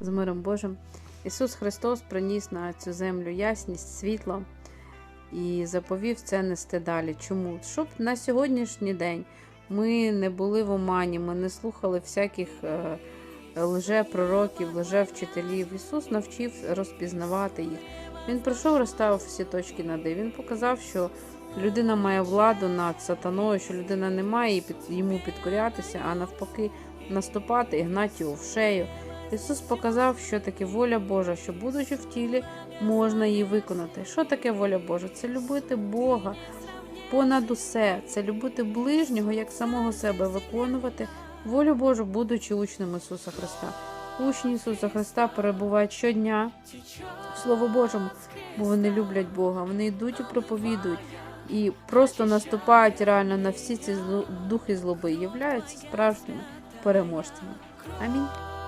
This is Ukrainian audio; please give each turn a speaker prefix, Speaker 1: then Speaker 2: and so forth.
Speaker 1: з миром Божим. Ісус Христос приніс на цю землю ясність, світло і заповів це нести далі. Чому? Щоб на сьогоднішній день ми не були в омані, ми не слухали всяких е, лже-пророків, лже-вчителів. Ісус навчив розпізнавати їх. Він прийшов, розставив всі точки над «і». Він показав, що людина має владу над сатаною, що людина не має йому підкорятися, а навпаки, наступати і гнати його в шею. Ісус показав, що таке воля Божа, що, будучи в тілі, можна її виконати. Що таке воля Божа? Це любити Бога понад усе, це любити ближнього як самого себе, виконувати волю Божу, будучи учнем Ісуса Христа. Учні Ісуса Христа перебувають щодня в Слово Божому, бо вони люблять Бога, вони йдуть і проповідують. І просто наступають реально на всі ці духи злоби, являються справжніми переможцями. Амінь.